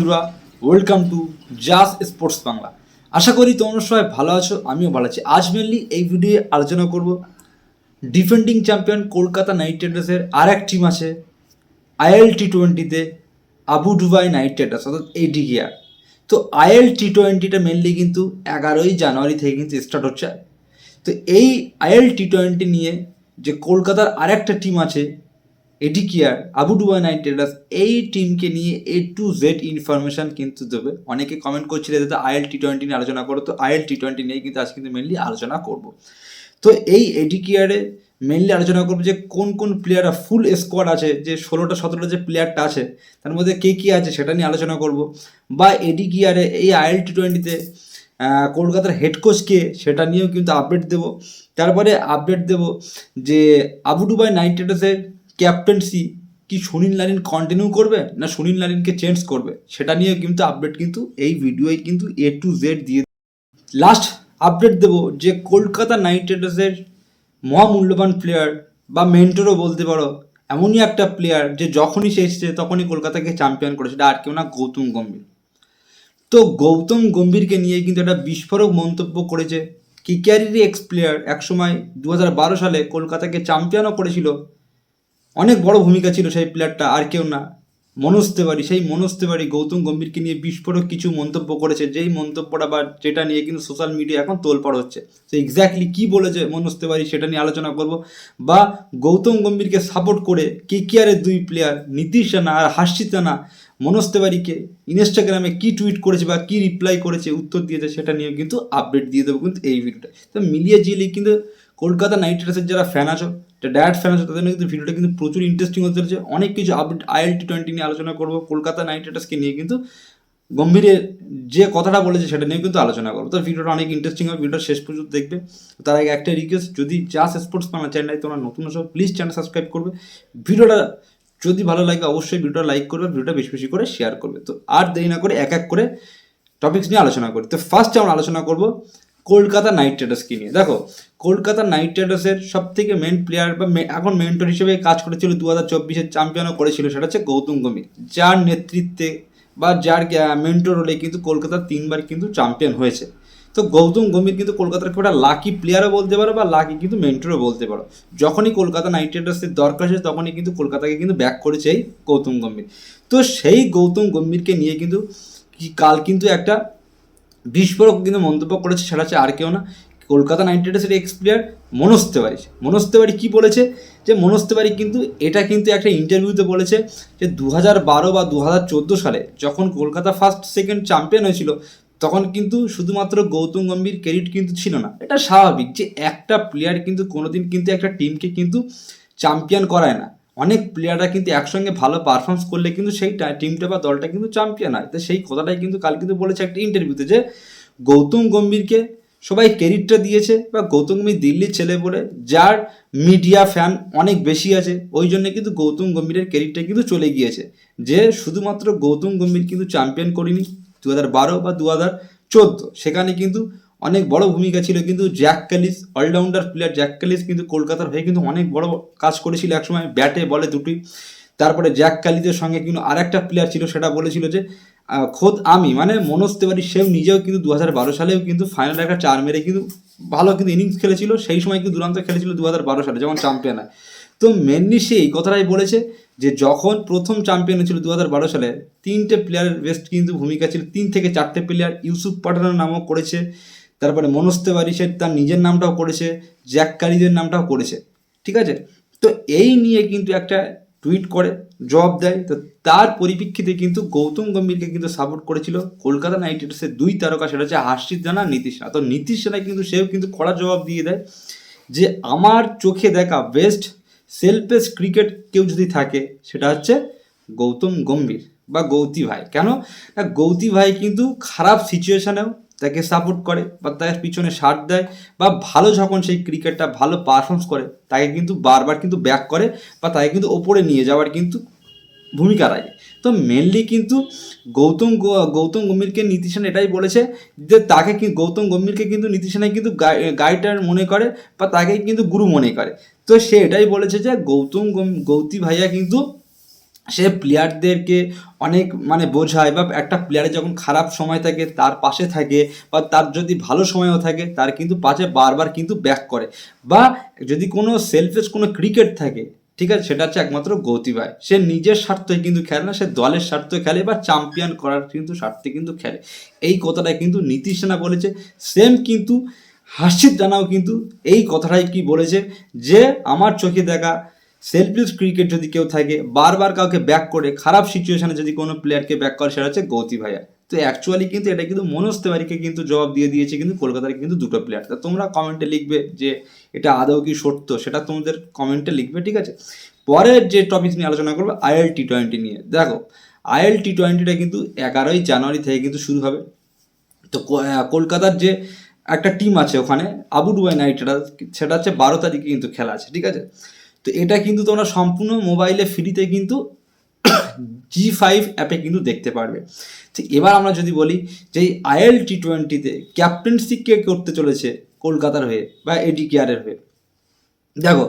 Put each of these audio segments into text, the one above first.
বন্ধুরা welcome to জাস sports Bangla আশা করি তোমরা সবাই ভালো আছো, আমিও ভালো আছি। আজ মেনলি এই ভিডিও আলোচনা করব ডিফেন্ডিং চ্যাম্পিয়ন কলকাতা নাইট রাইডার্সের আর এক টিম আছে আইএল টি টোয়েন্টিতে আবু ডুবাই নাইট রাইডার্স অর্থাৎ এডিকিয়ার তো আইএল টি টোয়েন্টিটা মেনলি কিন্তু এগারোই জানুয়ারি থেকে কিন্তু স্টার্ট হচ্ছে। তো এই আইএল টি টোয়েন্টি নিয়ে যে কলকাতার আরেকটা টিম আছে এটি কি আর আবু ডুবাই নাইট রাইডার্স এই টিমকে নিয়ে এ টু জেড ইনফরমেশন কিন্তু দেবে। অনেকে কমেন্ট করছিল যাতে আইএল টি টোয়েন্টি নিয়ে আলোচনা করো। তো আইএল টি টোয়েন্টি নিয়ে কিন্তু আজ কিন্তু মেনলি আলোচনা করব। তো এই এডিকিয়ারে মেনলি আলোচনা করব যে কোন কোন প্লেয়াররা ফুল স্কোয়াড আছে, যে ষোলোটা, সতেরোটা যে প্লেয়ারটা আছে, তার মধ্যে কে কী আছে সেটা নিয়ে আলোচনা করব। বা এডিকিয়ারে এই আইএল টি টোয়েন্টিতে কলকাতার হেড কোচ কে সেটা নিয়েও কিন্তু আপডেট দেবো। তারপরে আপডেট দেবো যে আবু ডুবাই নাইট রাইডার্সের ক্যাপ্টেন্সি কি সুনীল লালিন কন্টিনিউ করবে না সুনীল লালিনকে চেঞ্জ করবে? সেটা নিয়ে কিন্তু আপডেট কিন্তু এই ভিডিওয় কিন্তু এ টু জেড দিয়ে লাস্ট আপডেট দেবো যে কলকাতা নাইট রাইডার্সের মহামূল্যবান প্লেয়ার বা মেন্টরও বলতে পারো, এমনই একটা প্লেয়ার যে যখনই সে এসেছে তখনই কলকাতাকে চ্যাম্পিয়ন করেছে। সেটা আর কেউ না, গৌতম গম্ভীর। তো গৌতম গম্ভীরকে নিয়ে কিন্তু একটা বিস্ফোরক মন্তব্য করেছে। কিক্যারির এক্স প্লেয়ার একসময় দু হাজার বারো সালে কলকাতাকে চ্যাম্পিয়নও করেছিল। অনেক বড় ভূমিকা ছিল সেই প্লেয়ারটা, আর কেউ না। মনোজ তেওয়ারি, সেই মনোজ তেওয়ারি গৌতম গম্ভীরকে নিয়ে বিস্ফোরক কিছু মন্তব্য করেছে। যেই মন্তব্যটা বা যেটা নিয়ে কিন্তু সোশ্যাল মিডিয়া এখন তোলপাড় হচ্ছে। তো এক্স্যাক্টলি কী বলেছে মনোজ তেওয়ারি সেটা নিয়ে আলোচনা করব। বা গৌতম গম্ভীরকে সাপোর্ট করে কে কেয়ারের দুই প্লেয়ার নীতিশ রানা আর হাসিত রানা, মনোজ তেওয়ারিকে ইনস্টাগ্রামে কী টুইট করেছে বা কী রিপ্লাই করেছে, উত্তর দিয়েছে সেটা নিয়ে কিন্তু আপডেট দিয়ে দেবো কিন্তু এই ভিডিওটা তো মিলিয়ে জিলে কিন্তু কলকাতা নাইট রাইডার্সের যারা ফ্যান আছো ডায়াট ফ্যান আছো তাদের কিন্তু ভিডিওটা কিন্তু প্রচুর ইন্টারেস্টিং হতে চলেছে অনেক কিছু আপডেট আইএল টি টোয়েন্টি নিয়ে আলোচনা করব, কলকাতা নাইট রাইডার্সকে নিয়ে কিন্তু গম্ভীরে যে কথাটা বলেছে সেটা নিয়ে কিন্তু আলোচনা করব। তো ভিডিওটা অনেক ইন্টারেস্টিং হবে ভিডিওটা শেষ পর্যন্ত দেখবে। তার আগে একটা রিকোয়েস্ট যদি জাস স্পোর্টস বাংলা চ্যানেল তোমরা নতুন আসো প্লিজ চ্যানেল সাবস্ক্রাইব করবে। ভিডিওটা যদি ভালো লাগে অবশ্যই ভিডিওটা লাইক করবে ভিডিওটা বেশি বেশি করে শেয়ার করবে। তো আর দেরি না করে এক এক করে টপিক্স নিয়ে আলোচনা করি। তো ফার্স্ট আমরা আলোচনা করব কলকাতা নাইট রাইডার্সকে নিয়ে। দেখো, কলকাতা নাইট রাইডার্সের সব থেকে মেন প্লেয়ার বা এখন মেন্টর হিসেবে কাজ করেছিল দু হাজার চব্বিশের চ্যাম্পিয়নও করেছিল, সেটা হচ্ছে গৌতম গম্ভীর। যার নেতৃত্বে বা যার মেন্টর হলে কিন্তু কলকাতা তিনবার কিন্তু চ্যাম্পিয়ন হয়েছে। তো গৌতম গম্ভীর কিন্তু কলকাতার খুব একটা লাকি প্লেয়ারও বলতে পারো বা লাকি কিন্তু মেন্টরও বলতে পারো। যখনই কলকাতা নাইট রাইডার্সের দরকার ছিল তখনই কিন্তু কলকাতাকে কিন্তু ব্যাক করেছে এই গৌতম গম্ভীর। তো সেই গৌতম গম্ভীরকে নিয়ে কিন্তু কাল কিন্তু একটা বিস্ফোরক কিন্তু মন্তব্য করেছে, সেটা হচ্ছে আর কেউ না। কলকাতা নাইট রাইডার্সের এক্স প্লেয়ার মনোজ তেওয়ারি। মনোজ তেওয়ারি কী বলেছে? যে মনোজ তেওয়ারি কিন্তু, এটা কিন্তু একটা ইন্টারভিউতে বলেছে যে দু হাজার বারো বা দু হাজার চোদ্দ সালে যখন কলকাতা ফার্স্ট সেকেন্ড চ্যাম্পিয়ন হয়েছিল, তখন কিন্তু শুধুমাত্র গৌতম গম্ভীর ক্রেডিট কিন্তু ছিল না। এটা স্বাভাবিক যে একটা প্লেয়ার কিন্তু কোনোদিন কিন্তু একটা টিমকে কিন্তু চ্যাম্পিয়ন করায় না। অনেক প্লেয়াররা কিন্তু একসঙ্গে ভালো পারফরমেন্স করলে কিন্তু সেই টিমটা বা দলটা কিন্তু চ্যাম্পিয়ন হয়। তো সেই কথাটাই কিন্তু কাল কিন্তু বলেছে একটা ইন্টারভিউতে যে, গৌতম গম্ভীরকে সবাই ক্রেডিটটা দিয়েছে বা গৌতম গম্ভীর দিল্লির ছেলে বলে যার মিডিয়া ফ্যান অনেক বেশি আছে, ওই জন্য কিন্তু গৌতম গম্ভীরের ক্রেডিটটা কিন্তু চলে গিয়েছে। যে শুধুমাত্র গৌতম গম্ভীর কিন্তু চ্যাম্পিয়ন করিনি দু হাজার বারো বা দু হাজার চোদ্দ, সেখানে কিন্তু অনেক বড় ভূমিকা ছিল, কিন্তু Jacques Kallis, allrounder player Jacques Kallis কিন্তু কলকাতার হয়ে কিন্তু অনেক বড় কাজ করেছিল একসময়, ব্যাটে, বলে দুটি। তারপরে জ্যাক ক্যালিসের সঙ্গে কিন্তু আরেকটা প্লেয়ার ছিল, সেটা বলেছিল যে খোদ আমি মানে মনোজ তেওয়ারি সেও নিজেও কিন্তু দু হাজার বারো সালেও কিন্তু ফাইনালে একটা চার মেরে কিন্তু ভালো কিন্তু ইনিংস খেলেছিল, সেই সময় কিন্তু দুরান্ত খেলেছিল দু হাজার বারো সালে, যখন চ্যাম্পিয়ন হয়। তো মেনলি সে এই কথাটাই বলেছে যে, যখন প্রথম চ্যাম্পিয়ন ছিল দু হাজার বারো সালে, তিনটে প্লেয়ারের বেস্ট কিন্তু ভূমিকা ছিল, তিন থেকে চারটে প্লেয়ার ইউসুফ পাঠানোর নামও করেছে তারপরে তেওয়ারি সে তার নিজের নামটাও করেছে জ্যাক কালিদের নামটাও করেছে, ঠিক আছে? তো এই নিয়ে কিন্তু একটা টুইট করে, জবাব দেয়। তো তার পরিপ্রেক্ষিতে কিন্তু গৌতম গম্ভীরকে কিন্তু সাপোর্ট করেছিল কলকাতা নাইট রাইডার্সের দুই তারকা, সেটা হচ্ছে হার্ষিত জানা নীতিশ রানা তো নীতিশ রানা কিন্তু সেও কিন্তু কড়া জবাব দিয়ে দেয় যে, আমার চোখে দেখা বেস্ট সেলফেস ক্রিকেট কেউ যদি থাকে, সেটা হচ্ছে গৌতম গম্ভীর বা গৌতী ভাই। কেন? না, গৌতী ভাই কিন্তু খারাপ সিচুয়েশনেও তাকে সাপোর্ট করে বা তার পিছনে সাথ দেয় বা ভালো যখন সেই ক্রিকেটটা ভালো পারফর্মস করে, তাকে কিন্তু বারবার কিন্তু ব্যাক করে বা তাকে কিন্তু ওপরে নিয়ে যাওয়ার কিন্তু ভূমিকা রাখে। তো মেনলি কিন্তু গৌতম গৌতম গম্ভীরকে নীতিশান এটাই বলেছে যে তাকে গৌতম গম্ভীরকে কিন্তু নীতিশানাই কিন্তু গাইডার মনে করে বা তাকে কিন্তু গুরু মনে করে। তো সে এটাই বলেছে যে গৌতম গৌতী ভাইয়া কিন্তু সে প্লেয়ারদেরকে অনেক মানে বোঝায় বা একটা প্লেয়ারের যখন খারাপ সময় থাকে, তার পাশে থাকে বা তার যদি ভালো সময়ও থাকে, তার কিন্তু পাশে বারবার কিন্তু ব্যাক করে। বা যদি কোনো সেলফেস কোনো ক্রিকেট থাকে, ঠিক আছে, সেটা হচ্ছে একমাত্র গৌতী ভাই সে নিজের স্বার্থে কিন্তু খেলে না, সে দলের স্বার্থে খেলে বা চ্যাম্পিয়ন করার কিন্তু স্বার্থে কিন্তু খেলে। এই কথাটা কিন্তু নীতিশ সেনা বলেছে। সেম কিন্তু হাসিদ জানাও কিন্তু এই কথাটাই কি বলেছে যে, আমার চোখে দেখা সেলফিস ক্রিকেট যদি কেউ থাকে, বারবার কাউকে ব্যাক করে, খারাপ সিচুয়েশনে যদি কোনো প্লেয়ারকে ব্যাক করে, সেটা হচ্ছে গৌতী ভাইয়া। তো অ্যাকচুয়ালি কিন্তু এটা কিন্তু মনোজ তেওয়ারিকে কিন্তু জবাব দিয়ে দিয়েছে কিন্তু কলকাতার কিন্তু দুটো প্লেয়ার তা তোমরা কমেন্টে লিখবে যে এটা আদৌ কি সত্য, সেটা তোমাদের কমেন্টে লিখবে, ঠিক আছে? পরের যে টপিক নিয়ে আলোচনা করব আইএল টি টোয়েন্টি নিয়ে। দেখো আইএল টি টোয়েন্টিটা কিন্তু এগারোই জানুয়ারি থেকে কিন্তু শুরু হবে। তো কলকাতার যে একটা টিম আছে ওখানে আবু ডুবাই নাইট রাইডার্স সেটা হচ্ছে বারো তারিখে কিন্তু খেলা আছে, ঠিক আছে? তো এটা কিন্তু তোমরা সম্পূর্ণ মোবাইলে ফ্রিতে কিন্তু জি ফাইভ অ্যাপে কিন্তু দেখতে পারবে। ঠিক এবার আমরা যদি বলি যে আইএল টি টোয়েন্টিতে ক্যাপ্টেন্সি কে করতে চলেছে কলকাতার হয়ে বা এডি কেয়ারের হয়ে? দেখো,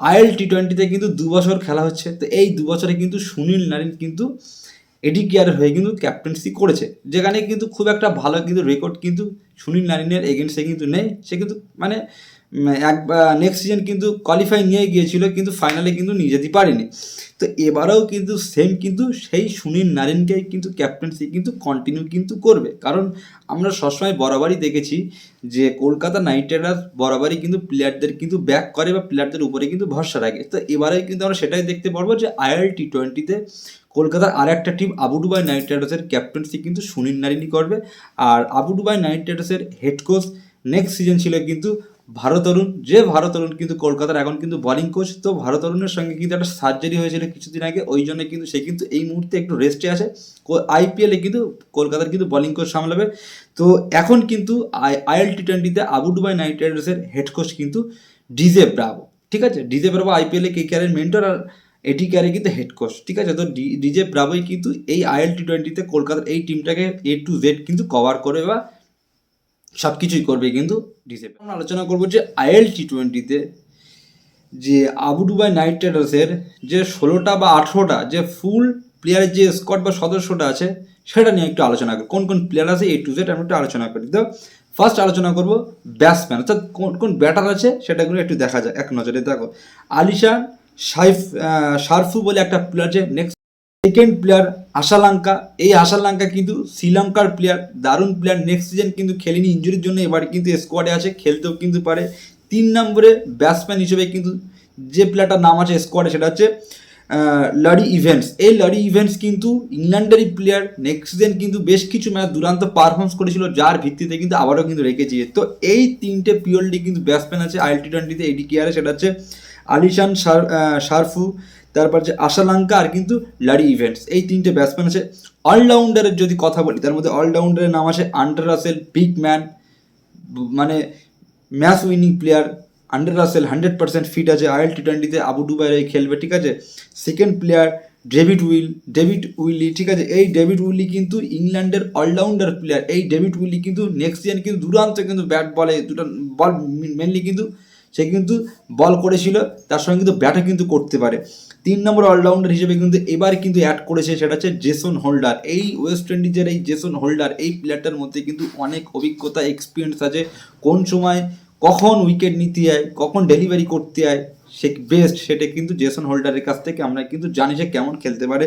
আইএল টি টোয়েন্টিতে কিন্তু দু বছর খেলা হচ্ছে, তো এই দু বছরে কিন্তু সুনীল নারিন কিন্তু এডি কেয়ারের হয়ে কিন্তু ক্যাপ্টেন্সি করেছে, যেখানে কিন্তু খুব একটা ভালো কিন্তু রেকর্ড কিন্তু সুনীল নারিনের এগেনস্টে কিন্তু নেই, সে কিন্তু মানে এক নেক্সট সিজন কিন্তু কোয়ালিফাই নিয়ে গিয়েছিল, কিন্তু ফাইনালে কিন্তু নিয়ে যেতে পারেনি। তো এবারেও কিন্তু সেম কিন্তু সেই সুনীল নারিনকেই কিন্তু ক্যাপ্টেন্সি কিন্তু কন্টিনিউ কিন্তু করবে। কারণ আমরা সবসময় বরাবরই দেখেছি যে কলকাতা নাইট রাইডার্স বরাবরই কিন্তু প্লেয়ারদের কিন্তু ব্যাক করে বা প্লেয়ারদের উপরে কিন্তু ভরসা রাখে। তো এবারে কিন্তু আমরা সেটাই দেখতে পারব যে আইএল টি টোয়েন্টিতে কলকাতার আর একটা টিম আবু ডুবাই নাইট রাইডার্সের ক্যাপ্টেন্সি কিন্তু সুনীল নারিনী করবে। আর আবু ডুবাই নাইট রাইডার্সের হেড কোচ নেক্সট সিজন ছিল কিন্তু ভারতরুণ যে ভারত ভারতরুণ কিন্তু কলকাতার, এখন কিন্তু বলিং কোচ তো ভারত ভারতরুণের সঙ্গে কিন্তু একটা সার্জারি হয়েছিল কিছুদিন আগে, ওই জন্য কিন্তু সে কিন্তু এই মুহূর্তে একটু রেস্টে আছে। আইপিএলে কিন্তু কলকাতার কিন্তু বলিং কোচ সামলাবে। তো এখন কিন্তু আইএল টি টোয়েন্টিতে আবু ডুবাই নাইট রাইডার্সের হেড কোচ কিন্তু ডিজে ব্রাভো ঠিক আছে? ডিজে ব্রাভো আইপিএলে কে কেয়ারের মেন্টর আর এটি কেয়ারে কিন্তু হেড কোচ ঠিক আছে? তো ডিজে ব্রাভোই কিন্তু এই আইএল টি টোয়েন্টিতে কলকাতার এই টিমটাকে এ টু জেড কিন্তু কভার করে বা সব কিছুই করবে কিন্তু ডিসে আমরা আলোচনা করব যে আইএল টি টোয়েন্টিতে যে আবু ডুবাই নাইট রাইডার্সের যে ষোলোটা বা আঠেরোটা যে ফুল প্লেয়ারের যে স্কোয়াড বা সদস্যটা আছে, সেটা নিয়ে একটু আলোচনা করি। কোন কোন প্লেয়ার আছে এ টু জেড আমি একটু আলোচনা করি। তো ফার্স্ট আলোচনা করব ব্যাটসম্যান অর্থাৎ কোন কোন ব্যাটার আছে সেটাগুলো একটু দেখা যায় এক নজরে। দেখো, আলিশান সাইফ শারফু বলে একটা প্লেয়ার যে নেক্সট সেকেন্ড প্লেয়ার আশালাঙ্কা এই আশালাঙ্কা কিন্তু শ্রীলঙ্কার প্লেয়ার দারুণ প্লেয়ার নেক্সট সিজন কিন্তু খেলেনি ইঞ্জুরির জন্য এবার কিন্তু স্কোয়াডে আছে, খেলতেও কিন্তু পারে। তিন নম্বরে ব্যাটসম্যান হিসেবে কিন্তু যে প্লেয়ারটার নাম আছে স্কোয়াডে সেটা হচ্ছে লরি ইভেন্টস এই লরি ইভেন্টস কিন্তু ইংল্যান্ডেরই প্লেয়ার নেক্সট সিজন কিন্তু বেশ কিছু ম্যাচ দুরান্ত পারফর্মস করেছিল, যার ভিত্তিতে কিন্তু আবারও কিন্তু রেখেছি। তো এই তিনটে পিওরলি কিন্তু ব্যাটসম্যান আছে আইএলটি টোয়েন্টিতে এডি কেয়ারে সেটা হচ্ছে, আলিশান শারফু তারপর যে আশালাঙ্কা আর কিন্তু লারি ইভেন্টস এই তিনটে ব্যাটসম্যান আছে। অলরাউন্ডারের যদি কথা বলি, তার মধ্যে অলরাউন্ডারের নাম আছে আন্ডার রাসেল বিগ ম্যান মানে match winning player Andre Russell hundred percent fit আছে। আইএল টি টোয়েন্টিতে আবু ডুবাইরে খেলবে, ঠিক আছে? Second player David Willey, David Willey, ঠিক আছে? এই ডেভিড উইলি কিন্তু ইংল্যান্ডের অলরাউন্ডার প্লেয়ার এই ডেভিড উইলি কিন্তু নেক্সট সিজন কিন্তু দুরান্ত কিন্তু ব্যাট বলে, দুটো বল মেনলি কিন্তু সে কিন্তু বল করেছিল, তার সঙ্গে কিন্তু ব্যাটও কিন্তু করতে পারে। তিন নম্বর অলরাউন্ডার হিসেবে কিন্তু এবার কিন্তু অ্যাড করেছে সেটা হচ্ছে জেসন হোল্ডার এই ওয়েস্ট ইন্ডিজের এই জেসন হোল্ডার এই প্লেয়ারটার মধ্যে কিন্তু অনেক অভিজ্ঞতা এক্সপিরিয়েন্স আছে। কোন সময় কখন উইকেট নিতে হয়, কখন ডেলিভারি করতে হয়, সে বেস্ট সেটা কিন্তু জেসন হোল্ডারের কাছ থেকে আমরা কিন্তু জানি সে কেমন খেলতে পারে।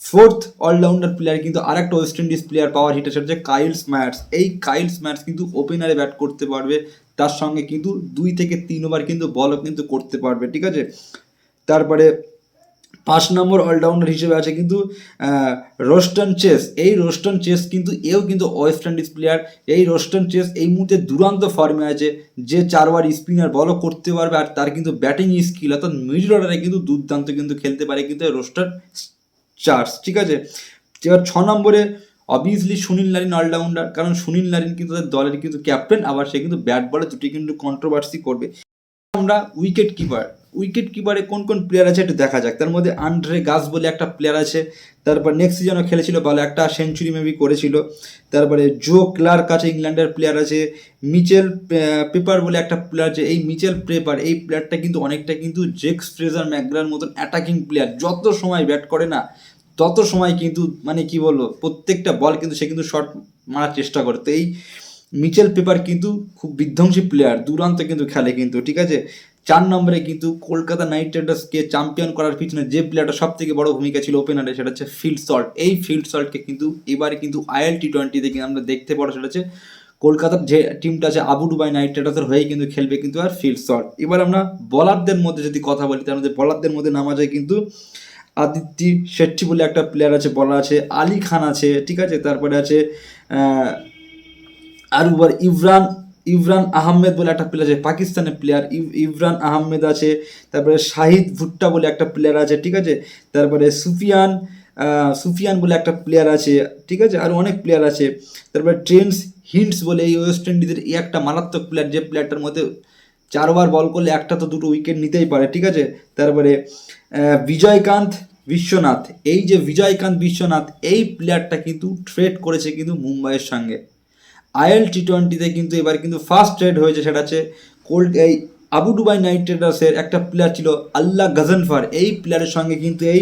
ফোর্থ অলরাউন্ডার প্লেয়ার কিন্তু আরেকটা West Indies player power hitter সেটা হচ্ছে কাইলস ম্যাটস এই কাইলস ম্যাটস কিন্তু ওপেনারে ব্যাট করতে পারবে। তার সঙ্গে কিন্তু দুই থেকে তিন ওভার কিন্তু বলও কিন্তু করতে পারবে, ঠিক আছে? তারপরে পাঁচ নম্বর অলরাউন্ডার হিসেবে আছে কিন্তু রোস্টন চেস এই রোস্টন চেস কিন্তু, এও কিন্তু ওয়েস্ট ইন্ডিজ প্লেয়ার এই রোস্টন চেস এই মুহূর্তে দুরান্ত ফর্মে আছে। যে চারবার স্পিনার বলও করতে পারবে আর তার কিন্তু ব্যাটিং স্কিল অর্থাৎ মিডল অর্ডারে কিন্তু দুর্দান্ত কিন্তু খেলতে পারে কিন্তু রোস্টন চার্স ঠিক আছে? এবার ছ নম্বরে অবভিয়াসলি সুনীল নারিন অলরাউন্ডার কারণ সুনীল নারিন কিন্তু তাদের দলের কিন্তু ক্যাপ্টেন আবার সে কিন্তু ব্যাট বলে দুটি কিন্তু কন্ট্রোভার্সি করবে। আমরা উইকেট কিপার উইকেট কিপারে কোন কোন প্লেয়ার আছে একটু দেখা যাক। তার মধ্যে আন্ড্রে গাস বলে একটা প্লেয়ার আছে, তারপর নেক্সট সিজনও খেলেছিল, ভালো একটা সেঞ্চুরি মেবি করেছিল। তারপরে জো ক্লার্ক আছে, ইংল্যান্ডের প্লেয়ার আছে। মিচেল পেপার বলে একটা প্লেয়ার আছে। এই মিচেল পেপার এই প্লেয়ারটা কিন্তু অনেকটা কিন্তু জেক্স ফ্রেজার ম্যাকগ্রার মতন অ্যাটাকিং প্লেয়ার যত সময় ব্যাট করে না, তত সময় কিন্তু মানে কি বলব, প্রত্যেকটা বল কিন্তু সে কিন্তু শট মারার চেষ্টা করে। তো এই মিচেল পেপার কিন্তু খুব বিধ্বংসী প্লেয়ার দুরান্ত কিন্তু খেলে কিন্তু, ঠিক আছে? চার নম্বরে কিন্তু কলকাতা নাইট রাইডার্সকে চ্যাম্পিয়ন করার পিছনে যে প্লেয়ারটা সব থেকে বড় ভূমিকা ছিল ওপেনারে সেটা হচ্ছে ফিল্ড সল্ট এই ফিল্ড সল্টকে কিন্তু এবারে কিন্তু আইএল টি টোয়েন্টিতে কিন্তু আমরা দেখতে পারো সেটা হচ্ছে কলকাতার যে টিমটা আছে আবু ডুবাই নাইট রাইডার্সের হয়েই কিন্তু খেলবে কিন্তু আর ফিল্ড সল্ট এবার আমরা বলারদের মধ্যে যদি কথা বলি, তার মধ্যে বলারদের মধ্যে নামা যায় কিন্তু আদিত্য শেট্টি বলে একটা প্লেয়ার আছে বলার আছে, আলী খান আছে, ঠিক আছে, তারপরে আছে আর এবার ইমরান আহমেদ বলে একটা প্লেয়ার আছে, পাকিস্তানের প্লেয়ার ইমরান আহমেদ আছে, তারপরে শাহিদ ভুট্টা বলে একটা প্লেয়ার আছে, ঠিক আছে? তারপরে সুফিয়ান সুফিয়ান বলে একটা প্লেয়ার আছে, ঠিক আছে? আর অনেক প্লেয়ার আছে। তারপরে ট্রেন্স হিন্টস বলে এই ওয়েস্ট ইন্ডিজের এই একটা মারাত্মক প্লেয়ার যে প্লেয়ারটার মধ্যে চারবার বল করলে একটা তো দুটো উইকেট নিতেই পারে, ঠিক আছে? তারপরে বিজয়কান্ত বিশ্বনাথ। এই যে বিজয়কান্ত বিশ্বনাথ, এই প্লেয়ারটা কিন্তু ট্রেড করেছে কিন্তু মুম্বাইয়ের সঙ্গে। আইএল টি টোয়েন্টিতে কিন্তু এবার কিন্তু ফার্স্ট ট্রেড হয়েছে, সেটা হচ্ছে কোল্ড এই আবু ডুবাই নাইট রাইডার্সের একটা প্লেয়ার ছিল আল্লাহ গজনফার। এই প্লেয়ারের সঙ্গে কিন্তু এই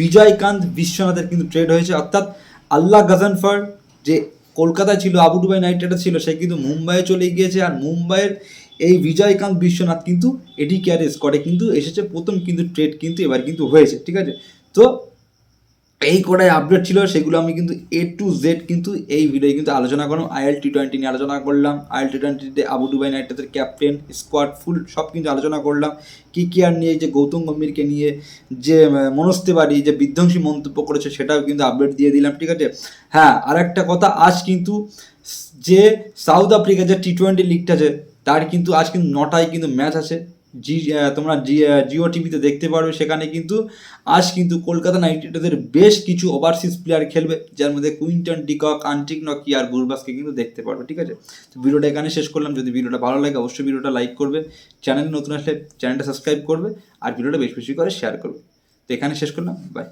বিজয়কান্ত বিশ্বনাথের কিন্তু ট্রেড হয়েছে। অর্থাৎ আল্লাহ গজনফার যে কলকাতায় ছিল, আবু ডুবাই নাইট রাইডার্স ছিল, সে কিন্তু মুম্বাইয়ে চলে গিয়েছে আর মুম্বাইয়ের এই বিজয়কান্ত বিশ্বনাথ কিন্তু এডি কেয়ার স্কোয়াডে কিন্তু এসেছে। প্রথম কিন্তু ট্রেড কিন্তু এবার কিন্তু হয়েছে, ঠিক আছে? তো এই কটাই আপডেট ছিল, সেগুলো আমি কিন্তু এ টু জেড কিন্তু এই ভিডিওয়ে কিন্তু আলোচনা করলাম। আইএল টি টোয়েন্টি নিয়ে আলোচনা করলাম। আইএল টি টোয়েন্টিতে আবু ডুবাই নাইটের ক্যাপ্টেন স্কোয়াড ফুল সব কিন্তু আলোচনা করলাম। কি কি আর নিয়ে যে গৌতম গম্ভীরকে নিয়ে, যে তিওয়ারি, যে বিধ্বংসী মন্তব্য করেছে, সেটাও কিন্তু আপডেট দিয়ে দিলাম, ঠিক আছে? হ্যাঁ আর একটা কথা, আজ কিন্তু যে সাউথ আফ্রিকা যে টি টোয়েন্টি লিগটা আছে, তার কিন্তু আজ কিন্তু নটায় কিন্তু ম্যাচ আছে। জি তোমরা জি জিও টিভিতে দেখতে পারবে, সেখানে কিন্তু আজ কিন্তু কলকাতা নাইট রাইডার্সের বেশ কিছু ওভারসিজ প্লেয়ার খেলবে, যার মধ্যে কুইন্টন ডিকক, আন্টিক নকি আর গুরবাসকে কিন্তু দেখতে পারবে, ঠিক আছে? তো ভিডিওটা এখানে শেষ করলাম, যদি ভিডিওটা ভালো লাগে অবশ্যই ভিডিওটা লাইক করবে চ্যানেল নতুন আসলে চ্যানেলটা সাবস্ক্রাইব করবে, আর ভিডিওটা বেশ বেশি করে শেয়ার করবে। তো এখানে শেষ করলাম বাই